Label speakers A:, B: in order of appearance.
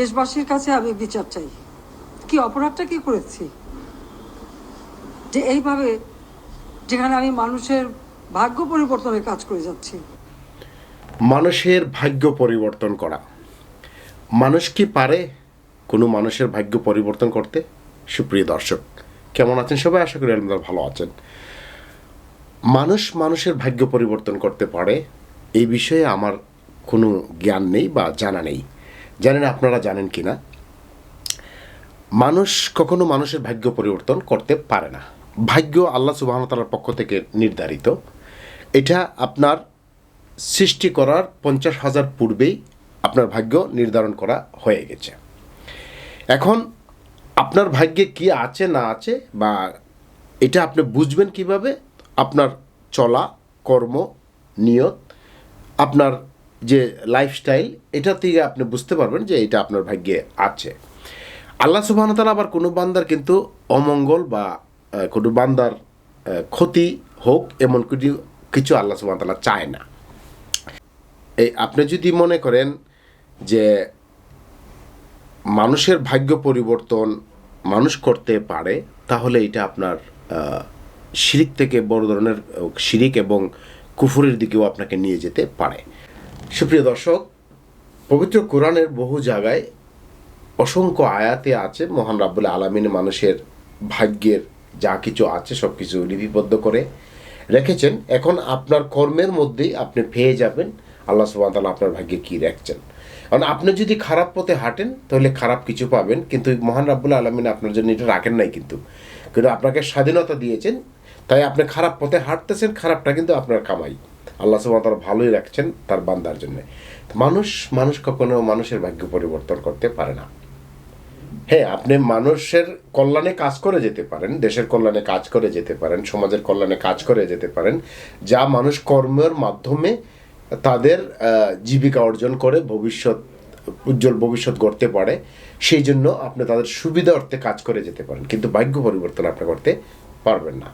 A: দেশবাসীর কাছে আমি বিচার চাই। কি অপরাধটা কি করেছি? যে এইভাবে যেখানে আমি মানুষের ভাগ্য পরিবর্তনের কাজ করে যাচ্ছি।
B: মানুষের ভাগ্য পরিবর্তন করা। মানুষ কি পারে কোনো মানুষের ভাগ্য পরিবর্তন করতে? সুপ্রিয় দর্শক, কেমন আছেন সবাই? আশা করি আপনারা ভালো আছেন। মানুষ মানুষের ভাগ্য পরিবর্তন করতে পারে, এই বিষয়ে আমার কোনো জ্ঞান নেই বা জানা নেই। জানেন আপনারা জানেন কি না মানুষ কখনো মানুষের ভাগ্য পরিবর্তন করতে পারে না। ভাগ্য আল্লাহ সুবাহতালার পক্ষ থেকে নির্ধারিত। এটা আপনার সৃষ্টি করার পঞ্চাশ হাজার পূর্বেই আপনার ভাগ্য নির্ধারণ করা হয়ে গেছে। এখন আপনার ভাগ্যে কি আছে না আছে বা এটা আপনি বুঝবেন কীভাবে? আপনার চলা, কর্ম, নিয়ত, আপনার যে লাইফস্টাইল এটা থেকে আপনি বুঝতে পারবেন যে এটা আপনার ভাগ্যে আছে। আল্লাহ সুবাহতালা আবার কোনো বান্দার কিন্তু অমঙ্গল বা কোনো বান্দার ক্ষতি হোক এমন কিছু কিছু আল্লাহ সুবাহতালা চায় না। এই আপনি যদি মনে করেন যে মানুষের ভাগ্য পরিবর্তন মানুষ করতে পারে, তাহলে এটা আপনার শিরিক থেকে বড় ধরনের, শিরিক এবং কুফুরের দিকেও আপনাকে নিয়ে যেতে পারে। সুপ্রিয় দর্শক, পবিত্র কোরআনের বহু জায়গায় অসংখ্য আয়াতে আছে, মহান রাব্বুল আলমিন মানুষের ভাগ্যের যা কিছু আছে সব কিছু লিপিবদ্ধ করে রেখেছেন। এখন আপনার কর্মের মধ্যেই আপনি পেয়ে যাবেন, আল্লাহ সুবাহ আপনার ভাগ্যে কী রাখছেন। কারণ আপনি যদি খারাপ পথে হাঁটেন, তাহলে খারাপ কিছু পাবেন, কিন্তু মহান রাব্বুল আলমিন আপনার জন্য এটা রাখেন নাই কিন্তু। কিন্তু আপনাকে স্বাধীনতা দিয়েছেন, তাই আপনি খারাপ পথে হাঁটতেছেন, খারাপটা কিন্তু আপনার কামাই। আল্লাহ সুবাহ তাআলা ভালোই রাখছেন তার বান্দার জন্য। মানুষ মানুষ কখনো মানুষের ভাগ্য পরিবর্তন করতে পারে না। হ্যাঁ আপনি মানুষের কল্যাণে কাজ করে যেতে পারেন, দেশের কল্যাণে কাজ করে যেতে পারেন, সমাজের কল্যাণে কাজ করে যেতে পারেন, যা মানুষ কর্মের মাধ্যমে তাদের জীবিকা অর্জন করে, ভবিষ্যৎ, উজ্জ্বল ভবিষ্যৎ গড়তে পারে, সেই জন্য আপনি তাদের সুবিধা অর্থে কাজ করে যেতে পারেন। কিন্তু ভাগ্য পরিবর্তন আপনি করতে পারবেন না।